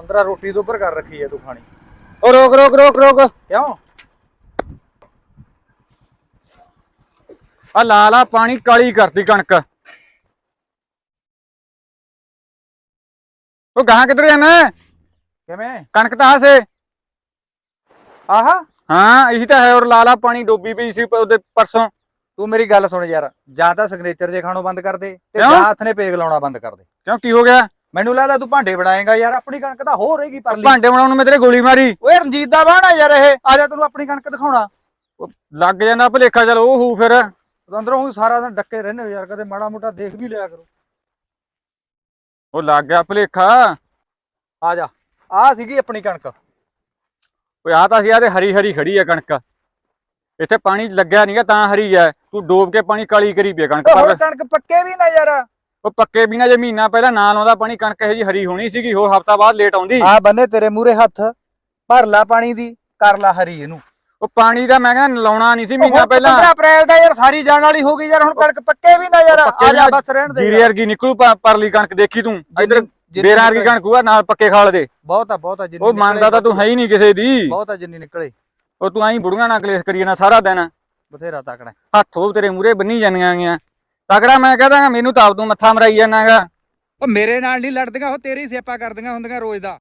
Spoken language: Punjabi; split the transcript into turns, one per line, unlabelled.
ਅੰਦਰਾ ਰੋਟੀ ਤੋਂ ਉੱਪਰ ਕਰ ਰੱਖੀ ਐ ਤੂੰ ਖਾਣੀ।
ਉਹ ਰੋਕ ਰੋਕ ਰੋਕ ਰੋਕ।
ਕਿਉਂ?
ਆ ਲਾ ਲਾ ਪਾਣੀ ਕਾਲੀ ਕਰਤੀ ਕਣਕ। ਉਹ ਗਾਂ ਕਿੱਧਰ ਜਾਣਾ
ਕਿਵੇਂ?
ਕਣਕ ਤਾਂ ਆਸੇ
ਆਹਾ?
ਹਾਂ ਇਹੀ ਤਾਂ ਹੈ ਔਰ ਲਾ ਲਾ ਪਾਣੀ ਡੋਬੀ ਪਈ ਸੀ ਉਹਦੇ ਪਰਸੋਂ।
ਤੂੰ ਮੇਰੀ ਗੱਲ ਸੁਣ ਯਾਰ ਜਾਂ ਤਾਂ ਸਿਗਨੇਚਰ ਜੇ ਖਾਣੋਂ ਬੰਦ ਕਰ ਦੇ ਤੇ? ਜਾਂ ਹੱਥ ਨੇ ਪੇਗ ਲਾਉਣਾ ਬੰਦ ਕਰ ਦੇ।
ਕਿਉਂ ਕੀ ਹੋ ਗਿਆ?
ਮੈਨੂੰ ਲੱਗਦਾ ਤੂੰ ਭਾਂਡੇ ਬਣਾਏਗਾ ਯਾਰ ਆਪਣੀ ਕਣਕ ਤਾਂ ਹੋ ਰਹੇਗੀ ਪਰਲੀ।
ਭਾਂਡੇ ਬਣਾਉਣ ਨੂੰ ਮੈਂ ਤੇਰੇ ਗੋਲੀ ਮਾਰੀ।
ਓਏ ਰਣਜੀਤ ਦਾ ਬਾਣਾ ਯਾਰ ਇਹ ਆ ਜਾ ਤੈਨੂੰ ਆਪਣੀ ਕਣਕ ਦਿਖਾਉਣਾ।
ਉਹ ਲੱਗ ਜਾਂਦਾ ਭਲੇਖਾ ਚਲ ਉਹ ਹੂ ਫਿਰ।
ਅੰਦਰੋਂ ਹੀ ਸਾਰਾ ਦਿਨ ਡੱਕੇ ਰਹਿੰਦੇ ਹੋ ਯਾਰ ਕਦੇ ਮਾੜਾ ਮੋਟਾ ਦੇਖ ਵੀ ਲਿਆ ਕਰੋ।
ਉਹ ਲੱਗ ਗਿਆ ਭਲੇਖਾ।
ਆ ਜਾ ਆ ਸੀਗੀ ਆਪਣੀ ਕਣਕ।
ਓਏ ਆ ਤਾਂ ਸੀ ਆ ਤੇ ਹਰੀ ਹਰੀ ਖੜੀ ਆ ਕਣਕ। ਇੱਥੇ ਪਾਣੀ ਲੱਗਿਆ ਨਹੀਂਗਾ ਤਾਂ ਹਰੀ ਐ ਤੂੰ ਡੋਬ ਕੇ ਪਾਣੀ ਕਾਲੀ ਕਰੀ ਪਈ ਆ ਕਣਕ ਪਰ
ਕਣਕ ਪੱਕੇ ਵੀ ਨਾ ਯਾਰ।
ਉਹ ਪੱਕੇ ਬਿਨਾ ਜੇ ਮਹੀਨਾ ਪਹਿਲਾਂ ਨਾ ਲਾਉਂਦਾ ਪਾਣੀ ਕਣਕ ਇਹ ਜੀ ਹਰੀ ਹੋਣੀ ਸੀਗੀ ਹੋਰ ਹਫਤਾ ਬਾਅਦ ਲੇਟ ਆਉਂਦੀ
ਆ ਬੰਨੇ ਤੇਰੇ ਮੂਰੇ ਹੱਥ ਭਰ ਲਾ ਪਾਣੀ ਦੀ ਕਰ ਲਾ ਹਰੀ ਇਹਨੂੰ।
ਉਹ ਪਾਣੀ ਦਾ ਮੈਂ ਕਹਿੰਦਾ ਲਾਉਣਾ ਨਹੀਂ ਸੀ ਮਹੀਨਾ ਪਹਿਲਾਂ।
15 ਅਪ੍ਰੈਲ ਦਾ ਯਾਰ ਸਾਰੀ ਜਾਣ ਵਾਲੀ ਹੋ ਗਈ ਯਾਰ ਹੁਣ ਕਣਕ ਪੱਕੇ ਵੀ ਨਾ ਯਾਰ ਆ ਜਾ
ਵੀ
ਬਸ ਰਹਿਣ ਦੇ
ਜੀਰੇ ਵਰਗੀ ਨਿਕਲੂ ਪਰਲੀ ਕਣਕ ਦੇਖੀ ਤੂੰ ਇੱਧਰ ਬੇਰਾਂ ਵਰਗੀ। ਕਣਕ ਹੋਆ ਨਾਲ ਪੱਕੇ ਖਾਲ ਦੇ।
ਬਹੁਤ ਆ ਬਹੁਤ ਆ ਜਿੰਨੀ
ਉਹ ਮੰਨਦਾ ਤਾਂ ਤੂੰ ਹੈ ਹੀ ਨਹੀਂ ਕਿਸੇ ਦੀ।
ਬਹੁਤ ਆ ਜਿੰਨੀ ਨਿਕਲੇ।
ਉਹ ਤੂੰ ਐਂ ਬੁੜੀਆਂ ਨਾਲ ਕਲੇਸ਼ ਕਰੀ ਜਾਣਾ ਸਾਰਾ ਦਿਨ।
ਬਥੇਰਾ ਤਕੜਾ।
ਹੱਥ ਉਹ ਤੇਰੇ ਮੂਰੇ ਬੰਨੀ ਜਾਂਦੀਆਂ ਗੀਆਂ ਤਗੜਾ ਮੈਂ ਕਹਦਾਗਾ ਮੈਨੂੰ ਤਾਂ ਆਪ ਤੂੰ ਮੱਥਾ ਮਰਾਈ ਜਾਣਾਗਾ
ਉਹ ਮੇਰੇ ਨਾਲ ਨਹੀਂ ਲੜਦੀਆਂ, ਉਹ ਤੇਰੀ ਸੇਪਾ ਕਰਦੀਆਂ ਹੁੰਦੀਆਂ ਰੋਜ਼ ਦਾ।